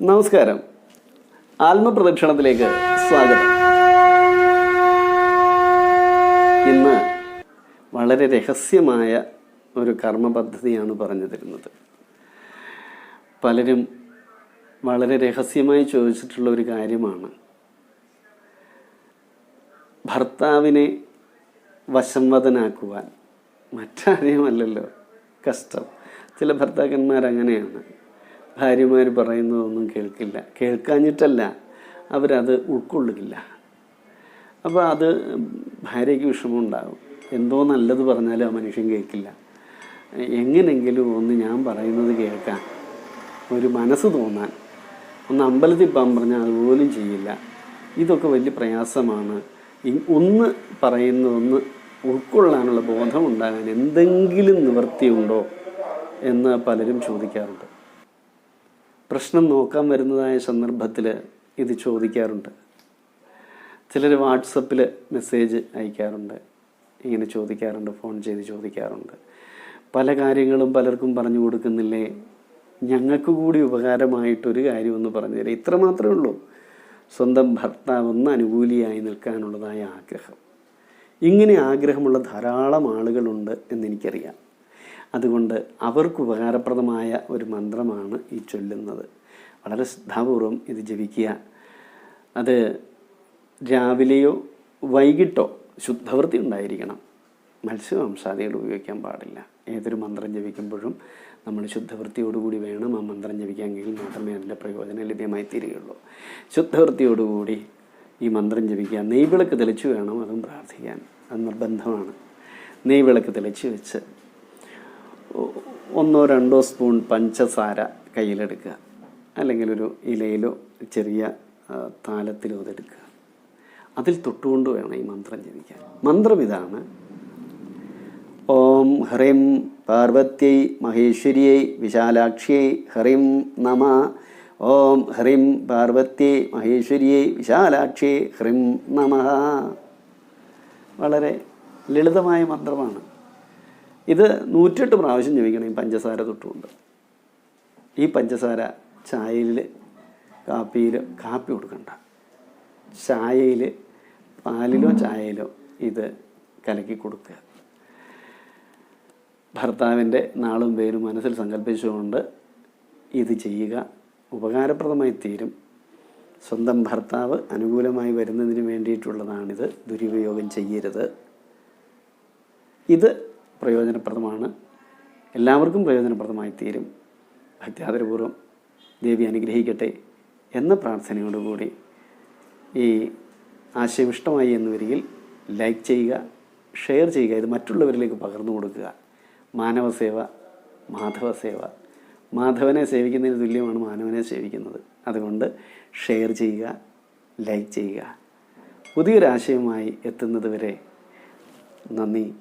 നമസ്കാരം. ആത്മപ്രദക്ഷിണത്തിലേക്ക് സ്വാഗതം. ഇന്ന് വളരെ രഹസ്യമായ ഒരു കർമ്മ പദ്ധതിയാണ് പറഞ്ഞു തരുന്നത് പലരും വളരെ രഹസ്യമായി ചോദിച്ചിട്ടുള്ള ഒരു കാര്യമാണ്. ഭർത്താവിനെ വശംവദനാക്കുവാൻ മറ്റാരെയുമല്ലല്ലോ കഷ്ടം. ചില ഭർത്താക്കന്മാർ അങ്ങനെയാണ് ഭാര്യമാർ പറയുന്നതൊന്നും കേൾക്കില്ല. കേൾക്കാഞ്ഞിട്ടല്ല അവരത് ഉൾക്കൊള്ളുകില്ല. അപ്പോൾ അത് ഭാര്യയ്ക്ക് വിഷമമുണ്ടാകും. എന്തോ നല്ലത് പറഞ്ഞാലും ആ മനുഷ്യൻ കേൾക്കില്ല. എങ്ങനെങ്കിലും ഒന്ന് ഞാൻ പറയുന്നത് കേൾക്കാൻ ഒരു മനസ്സ് തോന്നാൻ ഒന്ന് അമ്പലത്തിൽ പോകാൻ പറഞ്ഞാൽ അതുപോലും ചെയ്യില്ല. ഇതൊക്കെ വലിയ പ്രയാസമാണ്. ഒന്ന് പറയുന്നതൊന്ന് ഉൾക്കൊള്ളാനുള്ള ബോധം ഉണ്ടാകാൻ എന്തെങ്കിലും നിവൃത്തിയുണ്ടോ എന്ന് പലരും ചോദിക്കാറുണ്ട്. പ്രശ്നം നോക്കാൻ വരുന്നതായ സന്ദർഭത്തിൽ ഇത് ചോദിക്കാറുണ്ട്. ചിലർ വാട്സപ്പിൽ മെസ്സേജ് അയക്കാറുണ്ട്. ഇങ്ങനെ ചോദിക്കാറുണ്ട് ഫോൺ ചെയ്ത് ചോദിക്കാറുണ്ട്. പല കാര്യങ്ങളും പലർക്കും പറഞ്ഞു കൊടുക്കുന്നില്ലേ? ഞങ്ങൾക്ക് കൂടി ഉപകാരമായിട്ടൊരു കാര്യമൊന്ന് പറഞ്ഞു തരാം. ഇത്ര മാത്രമേ ഉള്ളൂ. സ്വന്തം ഭർത്താവ് ഒന്ന് അനുകൂലിയായി നിൽക്കാനുള്ളതായ ആഗ്രഹം. ഇങ്ങനെ ആഗ്രഹമുള്ള ധാരാളം ആളുകളുണ്ട് എന്നെനിക്കറിയാം. അതുകൊണ്ട് അവർക്ക് ഉപകാരപ്രദമായ ഒരു മന്ത്രമാണ് ഈ ചൊല്ലുന്നത്. വളരെ ശ്രദ്ധാപൂർവം ഇത് ജപിക്കുക. അത് രാവിലെയോ വൈകിട്ടോ ശുദ്ധവൃത്തി ഉണ്ടായിരിക്കണം. മത്സ്യവംശാദികൾ ഉപയോഗിക്കാൻ പാടില്ല. ഏതൊരു മന്ത്രം ജപിക്കുമ്പോഴും നമ്മൾ ശുദ്ധവൃത്തിയോടുകൂടി വേണം ആ മന്ത്രം ജപിക്കാമെങ്കിൽ മാത്രമേ അതിന്റെ പ്രയോജനം ലഭ്യമായി തീരുകയുള്ളൂ. ശുദ്ധവൃത്തിയോടുകൂടി ഈ മന്ത്രം ജപിക്കുക. നെയ്വിളക്ക് തെളിച്ചു വേണം അതും പ്രാർത്ഥിക്കാൻ. അത് നിർബന്ധമാണ്. നെയ്വിളക്ക് തെളിച്ച് വെച്ച് ഒന്നോ രണ്ടോ സ്പൂൺ പഞ്ചസാര കയ്യിലെടുക്കുക. അല്ലെങ്കിൽ ഒരു ഇലയിലോ ചെറിയ താലത്തിലോ അതെടുക്കുക. അതിൽ തൊട്ടുകൊണ്ട് വേണം ഈ മന്ത്രം ജപിക്കാൻ. മന്ത്രം ഇതാണ് ഓം ഹ്രീം പാർവത്യൈ മഹേശ്വര്യൈ വിശാലാക്ഷ്യൈ ഹ്രീം നമ. ഓം ഹ്രീം പാർവത്യൈ മഹേശ്വര്യൈ വിശാലാക്ഷ്യൈ ഹ്രീം നമ. വളരെ ലളിതമായ മന്ത്രമാണ്. ഇത് നൂറ്റെട്ട് പ്രാവശ്യം ജപിക്കണം ഈ പഞ്ചസാര തൊട്ടുകൊണ്ട്. ഈ പഞ്ചസാര ചായയിൽ കാപ്പിയിൽ കാപ്പി കൊടുക്കണ്ട. ചായയിൽ പാലിലോ ചായയിലോ ഇത് കലക്കി കൊടുക്കുക. ഭർത്താവിന്റെ നാളും പേരും മനസ്സിൽ സങ്കല്പിച്ചുകൊണ്ട് ഇത് ചെയ്യുക. ഉപകാരപ്രദമായി തീരും. സ്വന്തം ഭർത്താവ് അനുകൂലമായി വരുന്നതിന് വേണ്ടിയിട്ടുള്ളതാണിത്. ദുരുപയോഗം ചെയ്യരുത്. ഇത് പ്രയോജനപ്രദമാണ്. എല്ലാവർക്കും പ്രയോജനപ്രദമായി തീരും ഭക്തിയാദരപൂർവം ദേവി അനുഗ്രഹിക്കട്ടെ എന്ന പ്രാർത്ഥനയോടുകൂടി ഈ ആശയം ഇഷ്ടമായി എന്ന് വരികിൽ ലൈക്ക് ചെയ്യുക ഷെയർ ചെയ്യുക ഇത് മറ്റുള്ളവരിലേക്ക് പകർന്നു കൊടുക്കുക. മാനവസേവ മാധവസേവ മാധവനെ സേവിക്കുന്നതിന് തുല്യമാണ് മാനവനെ സേവിക്കുന്നത്. അതുകൊണ്ട് ഷെയർ ചെയ്യുക ലൈക്ക് ചെയ്യുക. പുതിയൊരാശയവുമായി എത്തുന്നത് വരെ നന്ദി.